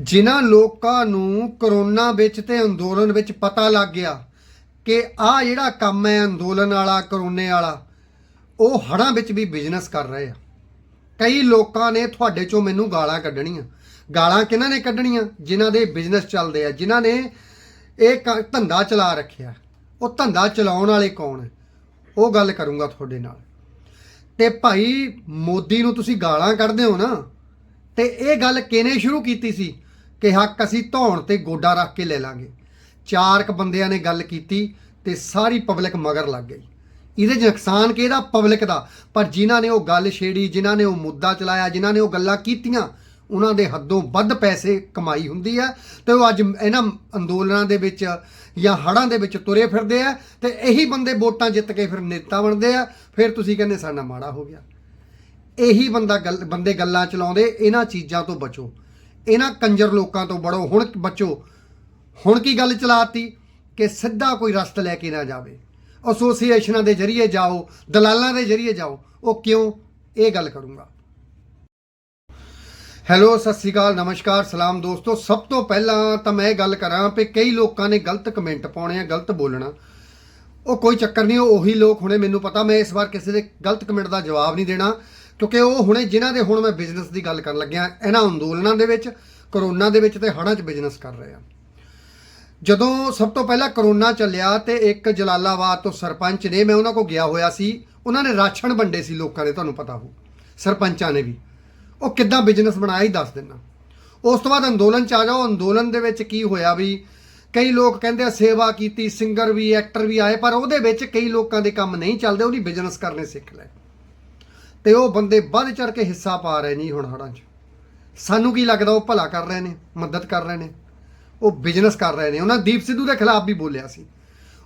ਜਿਨ੍ਹਾਂ ਲੋਕਾਂ ਨੂੰ ਕਰੋਨਾ ਵਿੱਚ ਤੇ ਅੰਦੋਲਨ ਵਿੱਚ ਪਤਾ ਲੱਗ ਗਿਆ ਕਿ ਆਹ ਜਿਹੜਾ ਕੰਮ ਹੈ ਅੰਦੋਲਨ ਵਾਲਾ, ਕਰੋਨੇ ਵਾਲਾ, ਉਹ ਹੜਾਂ ਵਿੱਚ ਵੀ ਬਿਜ਼ਨਸ ਕਰ ਰਹੇ ਆ। ਕਈ ਲੋਕਾਂ ਨੇ ਤੁਹਾਡੇ ਚੋਂ ਮੈਨੂੰ ਗਾਲਾਂ ਕੱਢਣੀਆਂ। ਗਾਲਾਂ ਕਿਹਨਾਂ ਨੇ ਕੱਢਣੀਆਂ? ਜਿਨ੍ਹਾਂ ਦੇ ਬਿਜ਼ਨਸ ਚੱਲਦੇ ਆ, ਜਿਨ੍ਹਾਂ ਨੇ ਇਹ ਕ- ਧੰਦਾ ਚਲਾ ਰੱਖਿਆ। ਉਹ ਧੰਦਾ ਚਲਾਉਣ ਵਾਲੇ ਕੌਣ ਉਹ ਗੱਲ ਕਰੂੰਗਾ ਤੁਹਾਡੇ ਨਾਲ। ਤੇ ਭਾਈ ਮੋਦੀ ਨੂੰ ਤੁਸੀਂ ਗਾਲਾਂ ਕੱਢਦੇ ਹੋ ਨਾ, ਤੇ ਇਹ ਗੱਲ ਕਿਹਨੇ ਸ਼ੁਰੂ ਕੀਤੀ ਸੀ? ਕਿ ਹੱਕ ਅਸੀਂ ਧੌਣ ਤੇ ਗੋਡਾ ਰੱਖ ਕੇ ਲੈ ਲਾਂਗੇ। ਚਾਰ ਕ ਬੰਦਿਆਂ ਨੇ ਗੱਲ ਕੀਤੀ ਤੇ ਸਾਰੀ ਪਬਲਿਕ ਮਗਰ ਲੱਗ ਗਈ। ਇਹਦੇ 'ਚ ਨੁਕਸਾਨ ਕਿਹਦਾ? ਪਬਲਿਕ ਦਾ। ਪਰ ਜਿਨ੍ਹਾਂ ਨੇ ਉਹ ਗੱਲ ਛੇੜੀ, ਜਿਨ੍ਹਾਂ ਨੇ ਉਹ ਮੁੱਦਾ ਚਲਾਇਆ, ਜਿਨ੍ਹਾਂ ਨੇ ਉਹ ਗੱਲਾਂ ਕੀਤੀਆਂ, ਉਹਨਾਂ ਦੇ ਹੱਦੋਂ ਵੱਧ ਪੈਸੇ ਕਮਾਈ ਹੁੰਦੀ ਹੈ ਤੇ ਉਹ ਅੱਜ ਇਹਨਾਂ ਅੰਦੋਲਨਾਂ ਦੇ ਵਿੱਚ ਜਾਂ ਹੜਾਂ ਦੇ ਵਿੱਚ ਤੁਰੇ ਫਿਰਦੇ ਆ ਤੇ ਇਹੀ ਬੰਦੇ ਵੋਟਾਂ ਜਿੱਤ ਕੇ ਫਿਰ ਨੇਤਾ ਬਣਦੇ ਆ। ਫਿਰ ਤੁਸੀਂ ਕਹਿੰਦੇ, ਸਾਡਾ ਮਾੜਾ ਹੋ ਗਿਆ। ਇਹੀ ਬੰਦਾ ਗੱਲ, ਬੰਦੇ ਗੱਲਾਂ ਚਲਾਉਂਦੇ, ਇਹਨਾਂ ਚੀਜ਼ਾਂ ਤੋਂ ਬਚੋ। ਇਹਨਾਂ ਕੰਜਰ ਲੋਕਾਂ ਤੋਂ ਬੜੋ। ਹੁਣ ਬਚੋ, ਹੁਣ ਕੀ ਗੱਲ ਚਲਾਤੀ? ਕਿ ਸਿੱਧਾ ਕੋਈ ਰਸਤ ਲੈ ਕੇ ਨਾ ਜਾਵੇ। ਐਸੋਸੀਏਸ਼ਨਾਂ ਦੇ ਜ਼ਰੀਏ ਜਾਓ, ਦਲਾਲਾਂ ਦੇ ਜ਼ਰੀਏ ਜਾਓ। ਉਹ ਕਿਉਂ? ਇਹ ਗੱਲ ਕਰੂੰਗਾ। ਹੈਲੋ, ਸਤਿ ਸ੍ਰੀ ਅਕਾਲ, ਨਮਸਕਾਰ, ਸਲਾਮ ਦੋਸਤੋ। ਸਭ ਤੋਂ ਪਹਿਲਾਂ ਤਾਂ ਮੈਂ ਇਹ ਗੱਲ ਕਰਾਂ ਕਿ ਕਈ ਲੋਕਾਂ ਨੇ ਗਲਤ ਕਮੈਂਟ ਪਾਉਣੇ ਆ, ਗਲਤ ਬੋਲਣਾ। ਉਹ ਕੋਈ ਚੱਕਰ ਨਹੀਂ, ਉਹ ਉਹੀ ਲੋਕ ਹੁਣੇ, ਮੈਨੂੰ ਪਤਾ। ਮੈਂ ਇਸ ਵਾਰ ਕਿਸੇ ਦੇ ਗਲਤ ਕਮੈਂਟ ਦਾ ਜਵਾਬ ਨਹੀਂ ਦੇਣਾ। ਕਿਉਂਕਿ ਉਹ ਹੁਣੇ ਜਿਨ੍ਹਾਂ ਦੇ ਹੁਣ ਮੈਂ ਬਿਜ਼ਨਸ ਦੀ ਗੱਲ ਕਰਨ ਲੱਗਿਆ, ਇਹਨਾਂ ਅੰਦੋਲਨਾਂ ਦੇ ਵਿੱਚ ਕਰੋਨਾ ਦੇ ਵਿੱਚ ਤੇ ਹੜ੍ਹਾਂ 'ਚ ਬਿਜ਼ਨਸ ਕਰ ਰਹੇ ਆ। ਜਦੋਂ ਸਭ ਤੋਂ ਪਹਿਲਾਂ ਕਰੋਨਾ ਚੱਲਿਆ ਤੇ ਇੱਕ ਜਲਾਲਾਬਾਦ ਤੋਂ ਸਰਪੰਚ ਨੇ, ਮੈਂ ਉਹਨਾਂ ਕੋਲ ਗਿਆ ਹੋਇਆ ਸੀ, ਉਹਨਾਂ ਨੇ ਰਾਸ਼ਨ ਵੰਡੇ ਸੀ ਲੋਕਾਂ ਨੇ ਤੁਹਾਨੂੰ ਪਤਾ ਹੋ, ਸਰਪੰਚਾਂ ਨੇ ਵੀ। ਉਹ ਕਿੱਦਾਂ ਬਿਜ਼ਨਸ ਬਣਾਇਆ ਹੀ ਦੱਸ ਦਿੰਨਾ ਉਸ ਤੋਂ ਬਾਅਦ ਅੰਦੋਲਨ ਚ ਆ ਜਾਓ, ਅੰਦੋਲਨ ਦੇ ਵਿੱਚ ਕੀ ਹੋਇਆ ਵੀ, ਕਈ ਲੋਕ ਕਹਿੰਦੇ ਆ ਸੇਵਾ ਕੀਤੀ ਸਿੰਗਰ ਵੀ ਐਕਟਰ ਵੀ ਆਏ, ਪਰ ਉਹਦੇ ਵਿੱਚ ਕਈ ਲੋਕਾਂ ਦੇ ਕੰਮ ਨਹੀਂ ਚੱਲਦੇ, ਉਹਦੀ ਬਿਜ਼ਨਸ ਕਰਨੇ ਸਿੱਖ ਲੈ ਤੇ ਉਹ ਬੰਦੇ ਵੱਧ ਚੜ ਕੇ ਹਿੱਸਾ ਪਾ ਰਹੇ ਨਹੀਂ ਹੁਣ ਹੜਾਂ 'ਚ। ਸਾਨੂੰ ਕੀ ਲੱਗਦਾ ਉਹ ਭਲਾ ਕਰ ਰਹੇ ਨੇ, ਮਦਦ ਕਰ ਰਹੇ ਨੇ, ਉਹ ਬਿਜ਼ਨਸ ਕਰ ਰਹੇ ਨੇ। ਉਹਨਾਂ ਦੀਪ ਸਿੱਧੂ ਦੇ ਖਿਲਾਫ ਵੀ ਬੋਲਿਆ ਸੀ।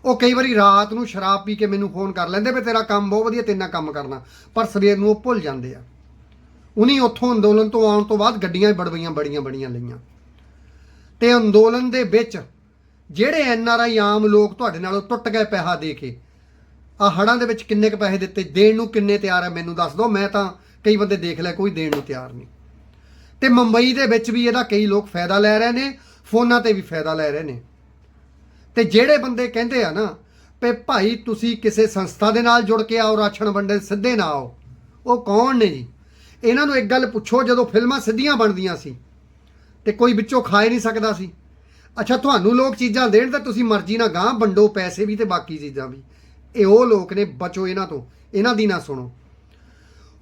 ਉਹ ਕਈ ਵਾਰੀ ਰਾਤ ਨੂੰ ਸ਼ਰਾਬ ਪੀ ਕੇ ਮੈਨੂੰ ਫੋਨ ਕਰ ਲੈਂਦੇ ਵੀ ਤੇਰਾ ਕੰਮ ਬਹੁਤ ਵਧੀਆ, ਤੇਰੇ ਨਾਲ ਕੰਮ ਕਰਨਾ। ਪਰ ਸਵੇਰ ਨੂੰ ਉਹ ਭੁੱਲ ਜਾਂਦੇ ਆ। ਉਨੀ ਉੱਥੋਂ ਅੰਦੋਲਨ ਤੋਂ ਆਉਣ ਤੋਂ ਬਾਅਦ ਗੱਡੀਆਂ ਹੀ ਬੜਵੀਆਂ ਬੜੀਆਂ ਬੜੀਆਂ ਲਈਆਂ। ਤੇ ਅੰਦੋਲਨ ਦੇ ਵਿੱਚ ਜਿਹੜੇ ਐਨ ਆਰ ਆਈ ਆਮ ਲੋਕ ਤੁਹਾਡੇ ਨਾਲੋਂ ਟੁੱਟ ਗਏ ਪੈਸਾ ਦੇ ਕੇ ਆ ਹੜਾਂ ਦੇ ਵਿੱਚ ਕਿੰਨੇ ਕ ਪੈਸੇ ਦਿੱਤੇ, ਦੇਣ ਨੂੰ ਕਿੰਨੇ ਤਿਆਰ ਹੈ ਮੈਨੂੰ ਦੱਸ ਦਿਓ, ਮੈਂ ਤਾਂ ਕਈ ਬੰਦੇ ਦੇਖ ਲੈ, ਕੋਈ ਦੇਣ ਨੂੰ ਤਿਆਰ ਨਹੀਂ। ਤੇ ਮੁੰਬਈ ਦੇ ਵਿੱਚ ਵੀ ਇਹਦਾ ਕਈ ਲੋਕ ਫਾਇਦਾ ਲੈ ਰਹੇ ਨੇ, ਫੋਨਾਂ ਤੇ ਵੀ ਫਾਇਦਾ ਲੈ ਰਹੇ ਨੇ। ਤੇ ਜਿਹੜੇ ਬੰਦੇ ਕਹਿੰਦੇ ਆ ਨਾ ਵੀ ਭਾਈ ਤੁਸੀਂ ਕਿਸੇ ਸੰਸਥਾ ਦੇ ਨਾਲ ਜੁੜ ਕੇ ਆਓ, ਰਾਸ਼ਨ ਵੰਡਣ ਸਿੱਧੇ ਨਾ ਆਓ, ਉਹ ਕੌਣ ਨੇ ਜੀ? ਇਹਨਾਂ ਨੂੰ ਇੱਕ ਗੱਲ ਪੁੱਛੋ, ਜਦੋਂ ਫਿਲਮਾਂ ਸਿੱਧੀਆਂ ਬਣਦੀਆਂ ਸੀ ਤੇ ਕੋਈ ਵਿੱਚੋਂ ਖਾ ਹੀ ਨਹੀਂ ਸਕਦਾ ਸੀ। ਅੱਛਾ, ਤੁਹਾਨੂੰ ਲੋਕ ਚੀਜ਼ਾਂ ਦੇਣ ਤਾਂ ਤੁਸੀਂ ਮਰਜ਼ੀ ਨਾਲ ਗਾਂ ਵੰਡੋ, ਪੈਸੇ ਵੀ ਤੇ ਬਾਕੀ ਚੀਜ਼ਾਂ ਵੀ। ਇਹ ਉਹ ਲੋਕ ਨੇ, ਬਚੋ ਇਹਨਾਂ ਤੋਂ। ਇਹਨਾਂ ਦੀ ਨਾ ਸੁਣੋ।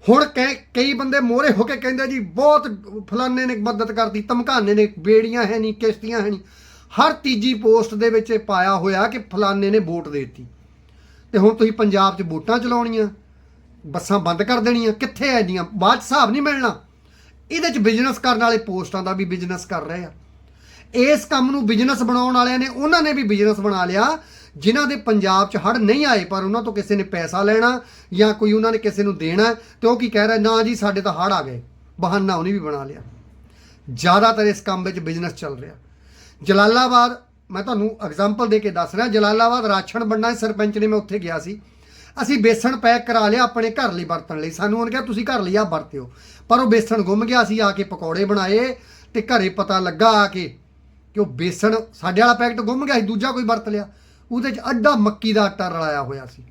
ਹੁਣ ਕਈ ਕਈ ਬੰਦੇ ਮੋਹਰੇ ਹੋ ਕੇ ਕਹਿੰਦੇ ਜੀ, ਬਹੁਤ ਫਲਾਣੇ ਨੇ ਮਦਦ ਕਰਦੀ ਧਮਕਾਨੇ ਨੇ, ਬੇੜੀਆਂ ਹੈ ਨਹੀਂ, ਕਿਸ਼ਤੀਆਂ ਹੈ ਨਹੀਂ। ਹਰ ਤੀਜੀ ਪੋਸਟ ਦੇ ਵਿੱਚ ਇਹ ਪਾਇਆ ਹੋਇਆ ਕਿ ਫਲਾਣੇ ਨੇ ਵੋਟ ਦੇ ਦਿੱਤੀ। ਤੇ ਹੁਣ ਤੁਸੀਂ ਪੰਜਾਬ 'ਚ ਵੋਟਾਂ ਚਲਾਉਣੀਆਂ, ਬੱਸਾਂ ਬੰਦ ਕਰ ਦੇਣੀਆਂ, ਕਿੱਥੇ ਐ ਜੀਆਂ ਬਾਅਦ 'ਚ ਹਿਸਾਬ ਨਹੀਂ ਮਿਲਣਾ। ਇਹਦੇ 'ਚ ਬਿਜ਼ਨਸ ਕਰਨ ਵਾਲੇ ਪੋਸਟਾਂ ਦਾ ਵੀ ਬਿਜ਼ਨਸ ਕਰ ਰਹੇ ਆ। ਇਸ ਕੰਮ ਨੂੰ ਬਿਜ਼ਨਸ ਬਣਾਉਣ ਵਾਲਿਆਂ ਨੇ, ਉਹਨਾਂ ਨੇ ਵੀ ਬਿਜ਼ਨਸ ਬਣਾ ਲਿਆ। ਜਿਨ੍ਹਾਂ ਦੇ ਪੰਜਾਬ 'ਚ ਹੜ ਨਹੀਂ ਆਏ, ਪਰ ਉਹਨਾਂ ਤੋਂ ਕਿਸੇ ਨੇ ਪੈਸਾ ਲੈਣਾ ਜਾਂ ਕੋਈ ਉਹਨਾਂ ਨੇ ਕਿਸੇ ਨੂੰ ਦੇਣਾ, ਤੇ ਉਹ ਕੀ ਕਹਿ ਰਿਹਾ, ਨਾ ਜੀ, ਸਾਡੇ ਤਾਂ ਹੜ ਆ ਗਏ, ਬਹਾਨਾ ਉਹਨੇ ਵੀ ਬਣਾ ਲਿਆ। ਜ਼ਿਆਦਾਤਰ ਇਸ ਕੰਮ ਵਿੱਚ ਬਿਜ਼ਨਸ ਚੱਲ ਰਿਹਾ। ਜਲਾਲਾਬਾਦ, ਮੈਂ ਤੁਹਾਨੂੰ ਐਗਜ਼ਾਮਪਲ ਦੇ ਕੇ ਦੱਸ ਰਿਹਾ, ਜਲਾਲਾਬਾਦ ਰਾਸ਼ਨ ਵੰਡਣਾ ਸਰਪੰਚ ਨੇ ਮੈਂ ਉੱਥੇ ਗਿਆ ਸੀ। ਅਸੀਂ ਬੇਸਣ ਪੈਕ ਕਰਾ ਲਿਆ ਆਪਣੇ ਘਰ ਲਈ ਵਰਤਣ ਲਈ। ਸਾਨੂੰ ਉਹਨੇ ਕਿਹਾ, ਤੁਸੀਂ ਘਰ ਲਈ ਆ ਵਰਤਿਓ। ਪਰ ਉਹ ਬੇਸਣ ਗੁੰਮ ਗਿਆ ਸੀ ਆ ਕੇ ਪਕੌੜੇ ਬਣਾਏ ਤੇ ਘਰੇ ਪਤਾ ਲੱਗਾ ਆ ਕੇ ਕਿ ਉਹ ਬੇਸਣ ਸਾਡੇ ਵਾਲਾ ਪੈਕਟ ਗੁੰਮ ਗਿਆ ਸੀ ਦੂਜਾ ਕੋਈ ਵਰਤ ਲਿਆ। ਉਹਦੇ 'ਚ ਅੱਧਾ ਮੱਕੀ ਦਾ ਆਟਾ ਰਲਾਇਆ ਹੋਇਆ ਸੀ।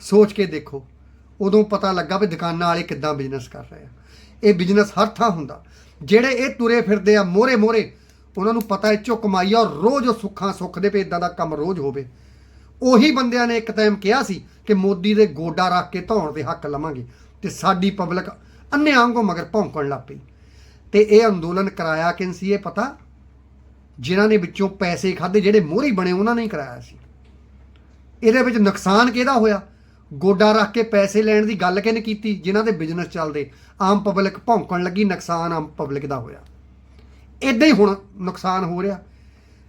ਸੋਚ ਕੇ ਦੇਖੋ, ਉਦੋਂ ਪਤਾ ਲੱਗਾ ਵੀ ਦੁਕਾਨਾਂ ਵਾਲੇ ਕਿੱਦਾਂ ਬਿਜ਼ਨਸ ਕਰ ਰਹੇ ਆ। ਇਹ ਬਿਜ਼ਨਸ ਹਰ ਥਾਂ ਹੁੰਦਾ। ਜਿਹੜੇ ਇਹ ਤੁਰੇ ਫਿਰਦੇ ਆ ਮੋਰੇ ਮੋਰੇ ਉਹਨਾਂ ਨੂੰ ਪਤਾ ਇਹ ਚੋ ਕਮਾਈ ਆ ਔਰ ਰੋਜ਼ ਉਹ ਸੁੱਖਾਂ ਸੁੱਖ ਦੇ ਪੇ ਇਦਾਂ ਦਾ ਕੰਮ ਰੋਜ਼ ਹੋਵੇ। ਉਹੀ ਬੰਦਿਆਂ ਨੇ ਇੱਕ ਟਾਈਮ ਕਿਹਾ ਸੀ ਕਿ ਮੋਦੀ ਦੇ ਗੋਡਾ ਰੱਖ ਕੇ ਧੌਣ ਦੇ ਹੱਕ ਲਵਾਂਗੇ ਤੇ ਸਾਡੀ ਪਬਲਿਕ ਅੰਨੇ ਵਾਂਗੂ ਮਗਰ ਭੌਂਕਣ ਲੱਗ ਪਈ। ਤੇ ਇਹ ਅੰਦੋਲਨ ਕਰਾਇਆ ਕਿਨ ਸੀ ਇਹ ਪਤਾ? ਜਿਨ੍ਹਾਂ ਨੇ ਵਿੱਚੋਂ ਪੈਸੇ ਖਾਦੇ ਜਿਹੜੇ ਮੋਹਰੀ ਬਣੇ, ਉਹਨਾਂ ਨੇ ਕਰਾਇਆ ਸੀ। ਇਹਦੇ ਵਿੱਚ ਨੁਕਸਾਨ ਕਿਹਦਾ ਹੋਇਆ? ਗੋਡਾ ਰੱਖ ਕੇ ਪੈਸੇ ਲੈਣ ਦੀ ਗੱਲ ਕਿਹਨੇ ਕੀਤੀ? ਜਿਨ੍ਹਾਂ ਦੇ ਬਿਜ਼ਨਸ ਚੱਲਦੇ। ਆਮ ਪਬਲਿਕ ਭੌਂਕਣ ਲੱਗੀ, ਨੁਕਸਾਨ ਆਮ ਪਬਲਿਕ ਦਾ ਹੋਇਆ। ਇਦਾਂ ਹੀ ਹੁਣ ਨੁਕਸਾਨ ਹੋ ਰਿਹਾ।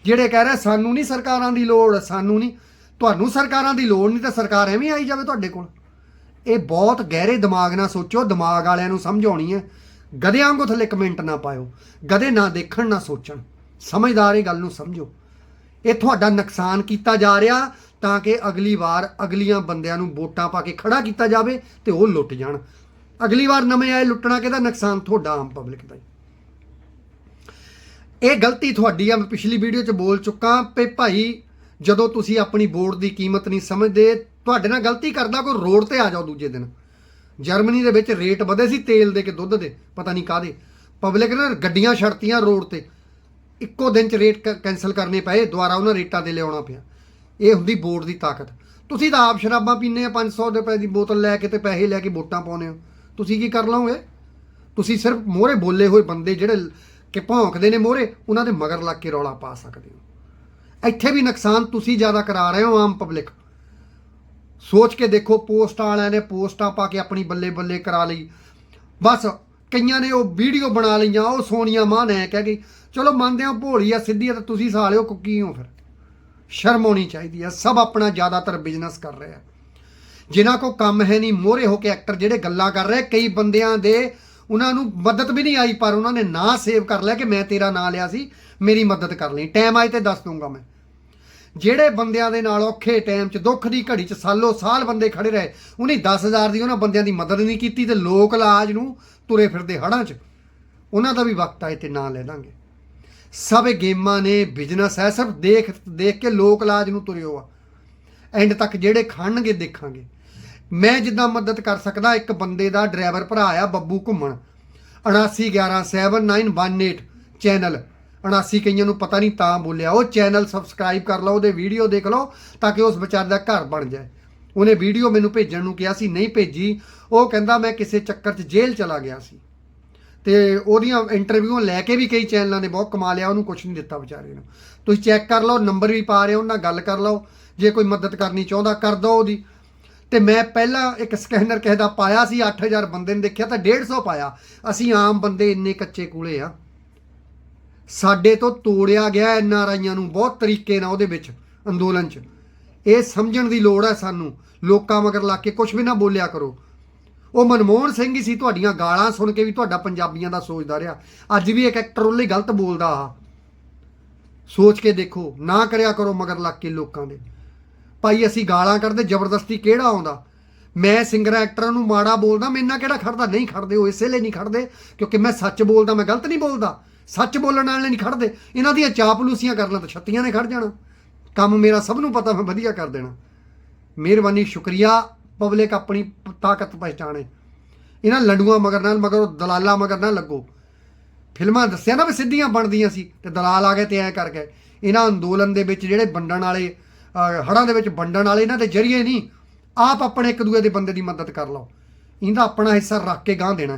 ਜਿਹੜੇ ਕਹਿ ਰਹੇ, ਸਾਨੂੰ ਨਹੀਂ ਸਰਕਾਰਾਂ ਦੀ ਲੋੜ, ਸਾਨੂੰ ਨਹੀਂ। ਤੁਹਾਨੂੰ ਸਰਕਾਰਾਂ ਦੀ ਲੋੜ ਨਹੀਂ ਤਾਂ ਸਰਕਾਰ ਐਵੇਂ ਆਈ ਜਾਵੇ ਤੁਹਾਡੇ ਕੋਲ। ਇਹ ਬਹੁਤ ਗਹਿਰੇ ਦਿਮਾਗ ਨਾਲ ਸੋਚੋ, ਦਿਮਾਗ ਵਾਲਿਆਂ ਨੂੰ ਸਮਝਾਉਣੀ ਹੈ। ਗਧਿਆਂ ਵਾਂਗੂ ਥੱਲੇ ਕਮੈਂਟ ਨਾ ਪਾਇਓ। ਗਧੇ ਨਾ ਦੇਖਣ, ਨਾ ਸੋਚਣ। ਸਮਝਦਾਰ ਇਹ ਗੱਲ ਨੂੰ ਸਮਝੋ। ਇਹ ਤੁਹਾਡਾ ਨੁਕਸਾਨ ਕੀਤਾ ਜਾ ਰਿਹਾ ਤਾਂ ਕਿ ਅਗਲੀ ਵਾਰ ਅਗਲੀਆਂ ਬੰਦਿਆਂ ਨੂੰ ਵੋਟਾਂ ਪਾ ਕੇ ਖੜਾ ਕੀਤਾ ਜਾਵੇ ਤੇ ਉਹ ਲੁੱਟ ਜਾਣ। ਅਗਲੀ ਵਾਰ ਨਵੇਂ ਆਏ ਲੁੱਟਣਾ ਕਿਹਦਾ? ਨੁਕਸਾਨ ਤੁਹਾਡਾ ਆਮ ਪਬਲਿਕ ਦਾ ਹੀ। ਇਹ ਗਲਤੀ ਤੁਹਾਡੀ ਆ, ਮੈਂ ਪਿਛਲੀ ਵੀਡੀਓ 'ਚ ਬੋਲ ਚੁੱਕਾ ਕਿ ਭਾਈ, ਜਦੋਂ ਤੁਸੀਂ ਆਪਣੀ ਵੋਟ ਦੀ ਕੀਮਤ ਨਹੀਂ ਸਮਝਦੇ, ਤੁਹਾਡੇ ਨਾਲ ਗਲਤੀ ਕਰਦਾ ਕੋਈ ਰੋਡ ਤੇ ਆ ਜਾਓ ਦੂਜੇ ਦਿਨ। ਜਰਮਨੀ ਦੇ ਵਿੱਚ ਰੇਟ ਵਧੇ ਸੀ ਤੇਲ ਦੇ ਕੇ ਦੁੱਧ ਦੇ, ਪਤਾ ਨਹੀਂ ਕਾਦੇ ਪਬਲਿਕ ਨੇ ਗੱਡੀਆਂ ਛੜਤੀਆਂ ਰੋਡ ਤੇ। ਇੱਕੋ ਦਿਨ ਚ ਰੇਟ ਕ- ਕੈਨਸਲ ਕਰਨੇ ਪਏ, ਦੁਬਾਰਾ ਉਹਨਾਂ ਰੇਟਾਂ ਤੇ ਲਿਆਉਣਾ ਪਿਆ। ਇਹ ਹੁੰਦੀ ਬੋਰਡ ਦੀ ਤਾਕਤ। ਤੁਸੀਂ ਤਾਂ ਆਪ ਸ਼ਰਾਬਾਂ ਪੀਂਦੇ ਆ 500 ਰੁਪਏ ਦੀ ਬੋਤਲ ਲੈ ਕੇ ਤੇ ਪੈਸੇ ਲੈ ਕੇ ਵੋਟਾਂ ਪਾਉਂਦੇ ਹੋ। ਤੁਸੀਂ ਕੀ ਕਰ ਲਓਗੇ? ਤੁਸੀਂ ਸਿਰਫ ਮੋਹਰੇ ਬੋਲੇ ਹੋਏ ਬੰਦੇ ਜਿਹੜੇ ਕਿ ਭੌਂਕਦੇ ਨੇ ਮੋਹਰੇ, ਉਹਨਾਂ ਦੇ ਮਗਰ ਲੱਗ ਕੇ ਰੌਲਾ ਪਾ ਸਕਦੇ ਹੋ। ਇੱਥੇ ਵੀ ਨੁਕਸਾਨ ਤੁਸੀਂ ਜ਼ਿਆਦਾ ਕਰਾ ਰਹੇ ਹੋ ਆਮ ਪਬਲਿਕ ਸੋਚ ਕੇ ਦੇਖੋ, ਪੋਸਟਾਂ ਵਾਲਿਆਂ ਨੇ ਪੋਸਟਾਂ ਪਾ ਕੇ ਆਪਣੀ ਬੱਲੇ ਬੱਲੇ ਕਰਾ ਲਈ। ਬਸ ਕਈਆਂ ਨੇ ਉਹ ਵੀਡੀਓ ਬਣਾ ਲਈਆਂ, ਉਹ ਸੋਨੀਆ ਮਾਨ ਐ ਕਹਿ ਗਈ, ਚਲੋ ਮੰਨਦੇ ਹਾਂ ਭੋਲੀ ਆ, ਸਿੱਧੀ ਆ ਤਾਂ ਤੁਸੀਂ ਸਾਲਿਓ ਕੁੱਕੀ ਹੋ ਫਿਰ? ਸ਼ਰਮ ਹੋਣੀ ਚਾਹੀਦੀ ਆ, ਸਭ ਆਪਣਾ ਜ਼ਿਆਦਾਤਰ ਬਿਜ਼ਨਸ ਕਰ ਰਹੇ ਆ। ਜਿਨ੍ਹਾਂ ਕੋ ਕੰਮ ਹੈ ਨਹੀਂ, ਮੋਹਰੇ ਹੋ ਕੇ ਐਕਟਰ ਜਿਹੜੇ ਗੱਲਾਂ ਕਰ ਰਹੇ, ਕਈ ਬੰਦਿਆਂ ਦੇ ਉਹਨਾਂ ਨੂੰ ਮਦਦ ਵੀ ਨਹੀਂ ਆਈ, ਪਰ ਉਹਨਾਂ ਨੇ ਨਾਂ ਸੇਵ ਕਰ ਲਿਆ ਕਿ ਮੈਂ ਤੇਰਾ ਨਾਂ ਲਿਆ ਸੀ, ਮੇਰੀ ਮਦਦ ਕਰ ਲਈ। ਟਾਈਮ ਆਏ ਤੇ ਦੱਸ ਦੂੰਗਾ ਮੈਂ। ਜਿਹੜੇ ਬੰਦਿਆਂ ਦੇ ਨਾਲ ਔਖੇ ਟਾਈਮ 'ਚ, ਦੁੱਖ ਦੀ ਘੜੀ 'ਚ ਸਾਲੋ ਸਾਲ ਬੰਦੇ ਖੜੇ ਰਹੇ, ਉਹਨੇ 10000 ਦੀ ਉਹਨਾਂ ਬੰਦਿਆਂ ਦੀ ਮਦਦ ਨਹੀਂ ਕੀਤੀ ਤੇ ਲੋਕ ਇਲਾਜ ਨੂੰ ਤੁਰੇ ਫਿਰਦੇ ਹੜਾਂ 'ਚ, ਉਹਨਾਂ ਦਾ ਵੀ ਵਕਤ ਆਏ ਤੇ ਨਾਂ ਲੈ ਦਾਂਗੇ। ਸਭ ਗੇਮਾਂ ਨੇ ਬਿਜ਼ਨਸ ਹੈ, ਸਿਰਫ ਦੇਖ ਦੇਖ ਕੇ ਲੋਕ ਇਲਾਜ ਨੂੰ ਤੁਰਿਓ ਆ। ਐਂਡ ਤੱਕ ਜਿਹੜੇ ਖੜਨਗੇ ਦੇਖਾਂਗੇ। ਮੈਂ ਜਿੱਦਾਂ ਮਦਦ ਕਰ ਸਕਦਾ, ਇੱਕ ਬੰਦੇ ਦਾ ਡਰਾਈਵਰ ਭਰਾ ਆ, ਬੱਬੂ ਘੁੰਮਣ। 79117918 ਚੈਨਲ। 79 ਕਈਆਂ ਨੂੰ ਪਤਾ ਨਹੀਂ, ਤਾਂ ਬੋਲਿਆ, ਉਹ ਚੈਨਲ ਸਬਸਕ੍ਰਾਈਬ ਕਰ ਲਓ, ਉਹਦੇ ਵੀਡੀਓ ਦੇਖ ਲਓ, ਤਾਂ ਕਿ ਉਸ ਵਿਚਾਰ ਦਾ ਘਰ ਬਣ ਜਾਏ। ਉਹਨੇ ਵੀਡੀਓ ਮੈਨੂੰ ਭੇਜਣ ਨੂੰ ਕਿਹਾ ਸੀ, ਨਹੀਂ ਭੇਜੀ। ਉਹ ਕਹਿੰਦਾ ਮੈਂ ਕਿਸੇ ਚੱਕਰ 'ਚ ਜੇਲ੍ਹ ਚਲਾ ਗਿਆ ਸੀ। ਤੇ ਉਹਦੀਆਂ ਇੰਟਰਵਿਊ ਲੈ ਕੇ ਵੀ ਕਈ ਚੈਨਲਾਂ ਨੇ, ਬਹੁਤ ਕਮਾ ਲਿਆ, ਉਹਨੂੰ ਕੁਝ ਨਹੀਂ ਦਿੱਤਾ ਵਿਚਾਰੇ ਨੂੰ। ਤੁਸੀਂ ਚੈੱਕ ਕਰ ਲਓ ਨੰਬਰ ਵੀ ਪਾ ਰਹੇ ਹੋ, ਉਹਨਾਂ ਨਾਲ ਗੱਲ ਕਰ ਲਓ। ਜੇ ਕੋਈ ਮਦਦ ਕਰਨੀ ਚਾਹੁੰਦਾ, ਕਰ ਦੋ ਉਹਦੀ। ਤੇ ਮੈਂ ਪਹਿਲਾਂ ਇੱਕ ਸਕੈਨਰ ਕਿਸੇ ਦਾ ਪਾਇਆ ਸੀ 8000 ਬੰਦੇ ਨੇ ਦੇਖਿਆ ਤਾਂ 150 ਪਾਇਆ। ਅਸੀਂ ਆਮ ਬੰਦੇ ਇੰਨੇ ਕੱਚੇ ਕੂਲੇ ਆ। ਸਾਡੇ ਤੋਂ ਤੋੜਿਆ ਗਿਆ ਐਨ ਆਰ ਆਈਆਂ ਨੂੰ, ਬਹੁਤ ਤਰੀਕੇ ਨਾਲ ਉਹਦੇ ਵਿੱਚ ਅੰਦੋਲਨ 'ਚ। ਇਹ ਸਮਝਣ ਦੀ ਲੋੜ ਹੈ ਸਾਨੂੰ। ਲੋਕਾਂ ਮਗਰ ਲਾ ਕੇ ਕੁਝ ਵੀ ਨਾ ਬੋਲਿਆ ਕਰੋ। ਉਹ ਮਨਮੋਹਨ ਸਿੰਘ ਹੀ ਸੀ ਤੁਹਾਡੀਆਂ ਗਾਲਾਂ ਸੁਣ ਕੇ ਵੀ ਤੁਹਾਡਾ ਪੰਜਾਬੀਆਂ ਦਾ ਸੋਚਦਾ ਰਿਹਾ। ਅੱਜ ਵੀ ਇੱਕ ਐਕਟਰ ਉਹਲੇ ਗਲਤ ਬੋਲਦਾ ਆ। ਸੋਚ ਕੇ ਦੇਖੋ, ਨਾ ਕਰਿਆ ਕਰੋ ਮਗਰ ਲੱਗ ਕੇ ਲੋਕਾਂ ਦੇ। ਭਾਈ, ਅਸੀਂ ਗਾਲਾਂ ਕੱਢਦੇ, ਜ਼ਬਰਦਸਤੀ ਕਿਹੜਾ ਆਉਂਦਾ? ਮੈਂ ਸਿੰਗਰ ਐਕਟਰਾਂ ਨੂੰ ਮਾੜਾ ਬੋਲਦਾ, ਮੈਂ ਇੰਨਾ ਕਿਹੜਾ ਖੜਦਾ? ਨਹੀਂ ਖੜਦੇ, ਉਹ ਇਸੇ ਲਈ ਨਹੀਂ ਖੜਦੇ, ਕਿਉਂਕਿ ਮੈਂ ਸੱਚ ਬੋਲਦਾ, ਮੈਂ ਗਲਤ ਨਹੀਂ ਬੋਲਦਾ। ਸੱਚ ਬੋਲਣ ਵਾਲੇ ਨਹੀਂ ਖੜਦੇ। ਇਹਨਾਂ ਦੀਆਂ ਚਾਪਲੂਸੀਆਂ ਕਰ ਲਾਂ ਤਾਂ ਛੱਤੀਆਂ ਨੇ ਖੜ ਜਾਣਾ। ਕੰਮ ਮੇਰਾ ਸਭ ਨੂੰ ਪਤਾ ਮੈਂ ਵਧੀਆ ਕਰ ਦੇਣਾ। ਮਿਹਰਬਾਨੀ ਸ਼ੁਕਰੀਆ। ਪਬਲਿਕ ਆਪਣੀ ਪ- ਤਾਕਤ ਪਹਿਚਾਣੇ ਇਹਨਾਂ ਲੰਡੂਆਂ ਮਗਰ ਨਾਲ ਮਗਰ ਉਹ ਦਲਾਲਾਂ ਮਗਰ ਨਾ ਲੱਗੋ। ਫਿਲਮਾਂ ਦੱਸਿਆ ਨਾ ਵੀ ਸਿੱਧੀਆਂ ਬਣਦੀਆਂ ਸੀ ਤੇ ਦਲਾਲ ਆ ਗਏ ਤੇ ਐ ਕਰ ਗਏ। ਇਹਨਾਂ ਅੰਦੋਲਨ ਦੇ ਵਿੱਚ ਜਿਹੜੇ ਵੰਡਣ ਵਾਲੇ ਅਹ, ਹੜ੍ਹਾਂ ਦੇ ਵਿੱਚ ਵੰਡਣ ਵਾਲੇ ਇਹਨਾਂ ਦੇ ਜਰੀਏ ਨਹੀਂ ਆਪ ਆਪਣੇ ਇੱਕ ਦੂਏ ਦੇ ਬੰਦੇ ਦੀ ਮਦਦ ਕਰ ਲਓ। ਇਹਦਾ ਆਪਣਾ ਹਿੱਸਾ ਰੱਖ ਕੇ ਗਾਂ ਦੇਣਾ।